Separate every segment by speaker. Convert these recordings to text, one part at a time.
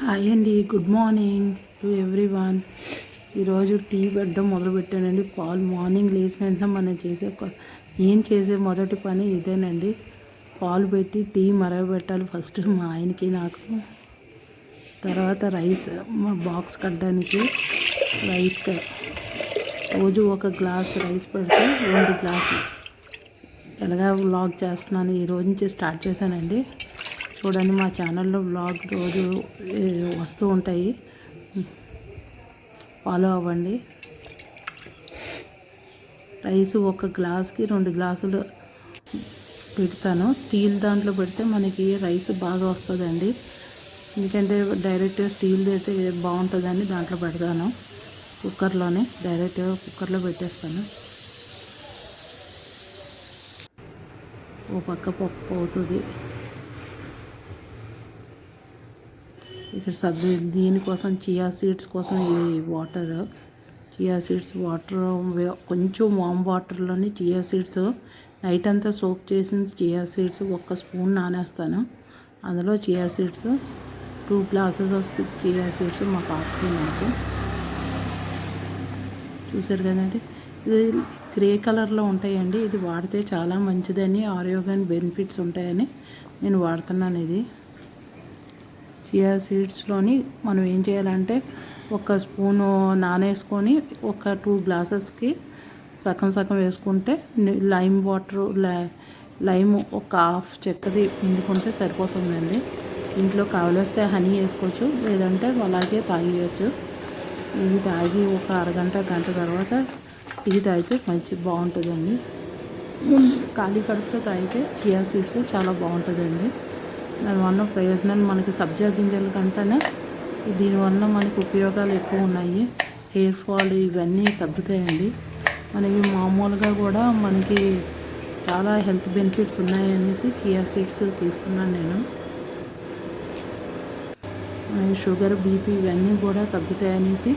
Speaker 1: Hi అండి good morning to everyone ఈరోజు tea పెట్టడం మొదలుపెట్టానండి. పాలు మార్నింగ్ లేచిన వెంటనే మనం చేసే ఏం నేను చేసే మొదటి పని ఇదేనండి. పాలు పెట్టి టీ మరగబెట్టాలి ఫస్ట్ మా ఆయనకి నాకు. తర్వాత రైస్ మా బాక్స్ కట్టడానికి రైస్ రోజు ఒక గ్లాస్ రైస్ పెడితే రెండు గ్లాసులు ఎలాగా వ్లాగ్ చేస్తున్నాను ఈ రోజు నుంచి స్టార్ట్ చేశానండి. చూడండి మా ఛానల్లో బ్లాగ్ రోజు వస్తూ ఉంటాయి. ఫాలో అవ్వండి. రైస్ ఒక గ్లాస్కి రెండు గ్లాసులు పెడతాను. స్టీల్ దాంట్లో పెడితే మనకి రైస్ బాగా వస్తుందండి. ఎందుకంటే డైరెక్ట్ స్టీల్ అయితే బాగుంటుందని దాంట్లో పెడతాను. కుక్కర్లోనే డైరెక్ట్గా కుక్కర్లో పెట్టేస్తాను. ఓ పక్క పప్పు అవుతుంది. ఇక్కడ సద్దు దీనికోసం చియా సీడ్స్ కోసం ఇది వాటర్ చియా సీడ్స్ వాటర్ కొంచెం వామ్ వాటర్లోనే చియా సీడ్స్ నైట్ అంతా సోప్ చేసిన చియా సీడ్స్ ఒక్క స్పూన్ నానేస్తాను. అందులో చియా సీడ్స్ టూ గ్లాసెస్ వస్తుంది చియా సీడ్స్ మా పాపకి నాకు. చూసారు కదండి? ఇది గ్రే కలర్లో ఉంటాయండి. ఇది వాడితే చాలా మంచిదని ఆరోగ్యాన్ని బెనిఫిట్స్ ఉంటాయని నేను వాడుతున్నాను ఇది. చియా సీడ్స్లోని మనం ఏం చేయాలంటే ఒక స్పూను నానేసుకొని ఒక టూ గ్లాసెస్కి సగం సగం వేసుకుంటే లైమ్ వాటర్ లై- లైమ్ ఒక హాఫ్ చెక్కది పిండుకుంటే సరిపోతుందండి. ఇంట్లో కావలిస్తే హనీ వేసుకోవచ్చు లేదంటే అలాగే తాగేయచ్చు. ఇది తాగి ఒక అరగంట గంట తర్వాత ఇది తాగితే మంచి బాగుంటుందండి. ఖాళీ కడుపుతో తాగితే చియా సీడ్స్ చాలా బాగుంటుందండి. దానివల్ల ప్రయోజనాలు మనకి సబ్జా గింజల కంటేనే దీనివల్ల మనకి ఉపయోగాలు ఎక్కువ ఉన్నాయి. హెయిర్ ఫాల్ ఇవన్నీ తగ్గుతాయండి. మనకి మామూలుగా కూడా మనకి చాలా హెల్త్ బెనిఫిట్స్ ఉన్నాయనేసి చియా సీడ్స్ తీసుకున్నాను నేను. షుగర్ బీపీ ఇవన్నీ కూడా తగ్గుతాయనేసి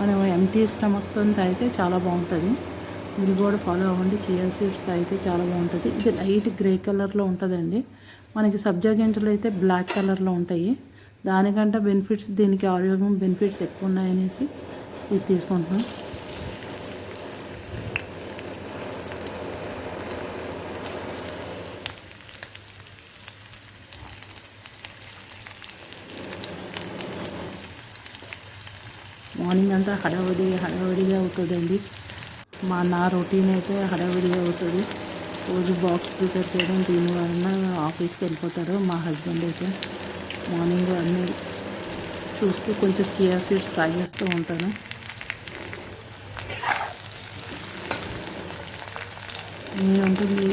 Speaker 1: మనం ఎంటీ స్టమక్తో తాగితే చాలా బాగుంటుంది. మీరు కూడా ఫాలో అవ్వండి. చియా సీడ్స్ అయితే చాలా బాగుంటుంది. ఇది లైట్ గ్రే కలర్లో ఉంటుందండి. మనకి సబ్జా గింజలు అయితే బ్లాక్ కలర్లో ఉంటాయి. దానికంటే బెనిఫిట్స్ దీనికి ఆరోగ్యం బెనిఫిట్స్ ఎక్కువ ఉన్నాయనేసి ఇది తీసుకుంటున్నాం. మార్నింగ్ అంతా హడావిడి హడావిడిగా అవుతుందండి. మా నా రొటీన్ అయితే హడావిడిగా అవుతుంది. రోజు బాక్స్ ప్రిపేర్ చేయడం దీనివల్ల ఆఫీస్కి వెళ్ళిపోతారు. మా హస్బెండ్ అయితే మార్నింగ్ అన్నీ చూస్తూ కొంచెం చియా సీడ్స్ చేస్తూ ఉంటాను. ఉంటుంది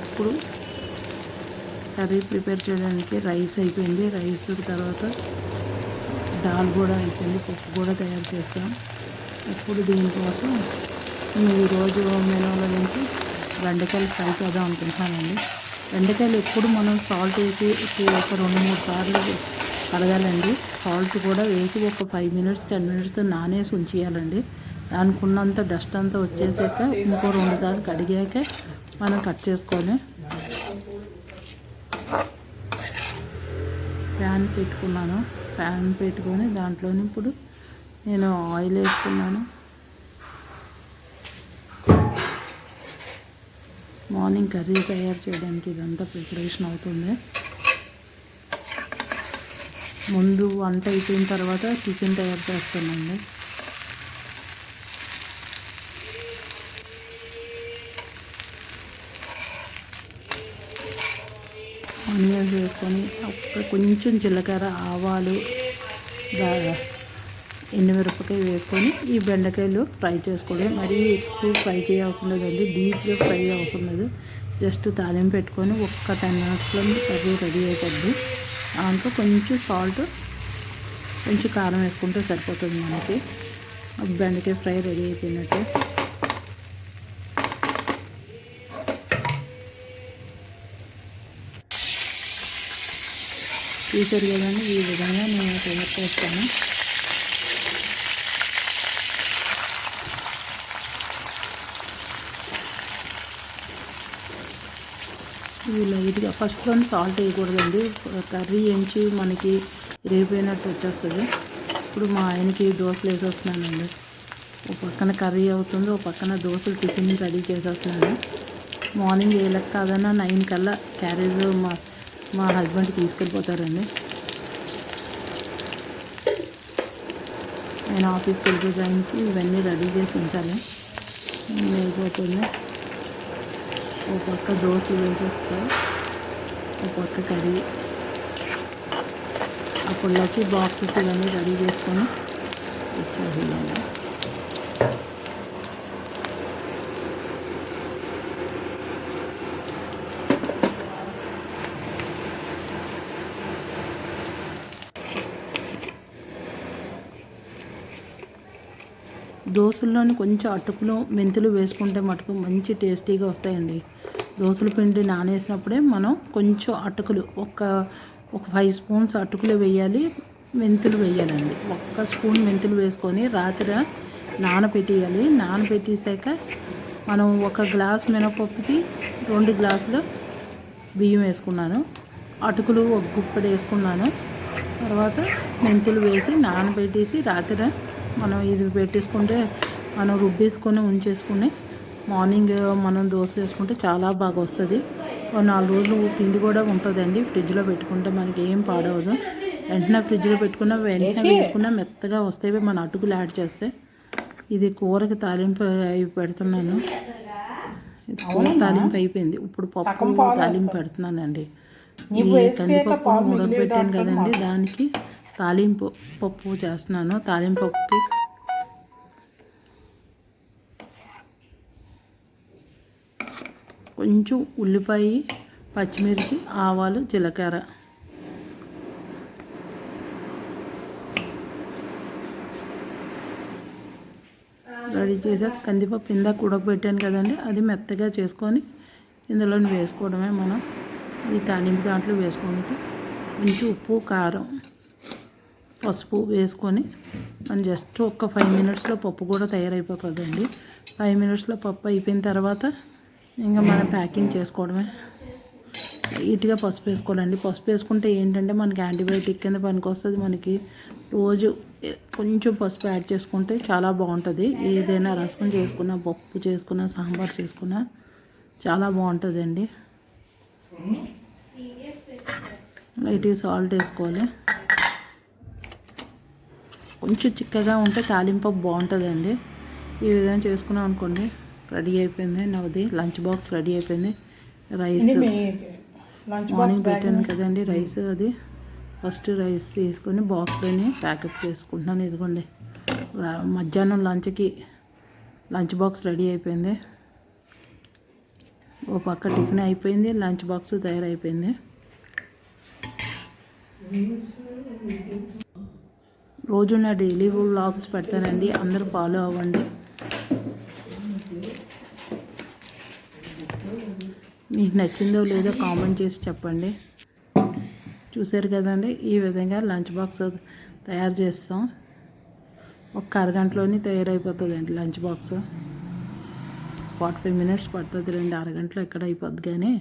Speaker 1: ఇప్పుడు కర్రీ ప్రిపేర్ చేయడానికి రైస్ అయిపోయింది. రైస్ తర్వాత దాల్ కూడా అయిపోయింది. పప్పు కూడా తయారు చేస్తాం. ఇప్పుడు దీనికోసం నేను ఈరోజు మెనూలో నుంచి బెండకాయలు ఫ్రై చేద్దాం అనుకుంటున్నానండి. బెండకాయలు ఎప్పుడు మనం సాల్ట్ వేసి ఒక రెండు మూడు సార్లు కడగాలండి. సాల్ట్ కూడా వేసి ఒక ఫైవ్ మినిట్స్ టెన్ మినిట్స్ నానేసి ఉంచేయాలండి. దానికి ఉన్నంత డస్ట్ అంతా వచ్చేసాక ఇంకో రెండు సార్లు కడిగాక మనం కట్ చేసుకొని ప్యాన్ పెట్టుకున్నాను. ప్యాన్ పెట్టుకొని దాంట్లోని ఇప్పుడు నేను ఆయిల్ వేసుకున్నాను. మార్నింగ్ కర్రీ తయారు చేయడానికి ఇదంతా ప్రిపరేషన్ అవుతుంది. ముందు వంట అయిపోయిన తర్వాత చికెన్ తయారు చేస్తానండి. ఆనియన్స్ వేసుకొని కొంచెం జీలకర్ర ఆవాలు దా- ఎండుమిరపకాయ వేసుకొని ఈ బెండకాయలు ఫ్రై చేసుకోవడం మరీ ఎక్కువ ఫ్రై చేయవసరం లేదండి డీప్గా ఫ్రై అవసరం లేదు. జస్ట్ తాలింపు పెట్టుకొని ఒక్క టెన్ మినిట్స్లో కర్రీ రెడీ అయిపోద్ది. దాంట్లో కొంచెం సాల్ట్ కొంచెం కారం వేసుకుంటే సరిపోతుంది మనకి. బెండకాయ ఫ్రై రెడీ అయిపోయినట్టే. చూసారు కదండి ఈ విధంగా నేను తయారు చేస్తాను ఇవి లైట్గా ఫస్ట్ వన్ సాల్ట్ వేయకూడదండి. కర్రీ ఎంచి మనకి రేపోయినట్టు వచ్చేస్తుంది. ఇప్పుడు మా ఆయనకి దోశలు వేసేస్తున్నానండి ఓ పక్కన కర్రీ అవుతుంది ఓ పక్కన దోశలు టిఫిన్ రెడీ చేసేస్తున్నాను. మార్నింగ్ ఏ లెక్క కాదన్నా నైన్ కల్లా క్యారేజ్ మా మా హస్బెండ్ తీసుకెళ్ళిపోతారండి. ఆయన ఆఫీస్కి వెళ్ళిపోయే ఇవన్నీ రెడీ చేసి ఉంచాలి. అయిపోతుంది ఒక పక్క దోశ వేసేస్తా ఒక పక్క కర్రీ. అప్పుడులోకి బాక్సెస్ ఇవన్నీ రెడీ చేసుకొని ఇచ్చేసేయాలి దోశల్లోని కొంచెం అటుకులు మెంతులు వేసుకుంటే మటుకు మంచి టేస్టీగా వస్తాయండి. దోశల పిండి నానేసినప్పుడే మనం కొంచెం అటుకులు ఒక ఒక ఫైవ్ స్పూన్స్ అటుకులు వేయాలి మెంతులు వేయాలండి. ఒక్క స్పూన్ మెంతులు వేసుకొని రాత్రి నానబెట్టేయాలి నానబెట్టేసాక మనం ఒక గ్లాస్ మినపప్పుకి రెండు గ్లాసులు బియ్యం వేసుకున్నాను. అటుకులు ఒక గుప్పడి వేసుకున్నాను. తర్వాత మెంతులు వేసి నానబెట్టేసి రాత్రి మనం ఇది పెట్టేసుకుంటే మనం రుబ్బేసుకొని ఉంచేసుకుని మార్నింగ్ మనం దోశ వేసుకుంటే చాలా బాగా వస్తుంది. నాలుగు రోజులు పిండి కూడా ఉంటుందండి ఫ్రిడ్జ్లో పెట్టుకుంటే మనకి ఏం పాడవదు. వెంటనే ఫ్రిడ్జ్లో పెట్టుకున్న వెంటనే వేసుకున్న మెత్తగా వస్తాయి మన అటుకులు యాడ్ చేస్తే. ఇది కూరకి తాలింపు అయి పెడుతున్నాను. కూర తాలింపు అయిపోయింది. ఇప్పుడు పప్పు తాలింపు పెడుతున్నానండి. కందిపప్పు ఉడకబెట్టాను కదండి దానికి తాలింపు పప్పు చేస్తున్నాను. తాలింపు పప్పుకి కొంచెం ఉల్లిపాయ పచ్చిమిర్చి ఆవాలు జీలకర్ర. రెడీ చేసాక కందిపప్పు ఇందాక ఉడకబెట్టాను కదండి. అది మెత్తగా చేసుకొని ఇందులో వేసుకోవడమే మనం. ఈ తాలింపు దాంట్లో వేసుకుంటే కొంచెం ఉప్పు కారం పసుపు వేసుకొని మనం జస్ట్ ఒక ఫైవ్ మినిట్స్లో పప్పు కూడా తయారైపోతుందండి. ఫైవ్ మినిట్స్లో పప్పు అయిపోయిన తర్వాత ఇంకా మనం ప్యాకింగ్ చేసుకోవడమే. లైట్గా పసుపు వేసుకోవాలండి. పసుపు వేసుకుంటే ఏంటంటే మనకి యాంటీబయాటిక్ కింద పనికి వస్తుంది మనకి. రోజు కొంచెం పసుపు యాడ్ చేసుకుంటే చాలా బాగుంటుంది. ఏదైనా రసం చేసుకున్నా పప్పు చేసుకున్నా సాంబార్ చేసుకున్నా చాలా బాగుంటుందండి. లైట్గా సాల్ట్ వేసుకోవాలి. కొంచెం చిక్కగా ఉంటే తాలింపు బాగుంటుందండి. ఈ విధంగా చేసుకున్నాం అనుకోండి. రెడీ అయిపోయింది. నవది లంచ్ బాక్స్ రెడీ అయిపోయింది. రైస్ మార్నింగ్ పెట్టాను కదండి రైస్ అది. ఫస్ట్ రైస్ తీసుకొని బాక్స్లోనే ప్యాకెట్ చేసుకుంటున్నాను. ఇదిగోండి మధ్యాహ్నం లంచ్కి లంచ్ బాక్స్ రెడీ అయిపోయింది. ఓ పక్క టిఫిన్ అయిపోయింది లంచ్ బాక్స్ తయారైపోయింది. రోజు నా డైలీ వ్లాగ్స్ పెడతానండి. అందరూ ఫాలో అవ్వండి. మీకు నచ్చిందో లేదో కామెంట్ చేసి చెప్పండి. చూసారు కదండి? ఈ విధంగా లంచ్ బాక్స్ తయారు చేస్తాం. ఒక అరగంటలోనే తయారైపోతుందండి lunch box forty five minutes పడుతుంది రెండు అరగంటలో ఎక్కడ అయిపోద్ది కానీ.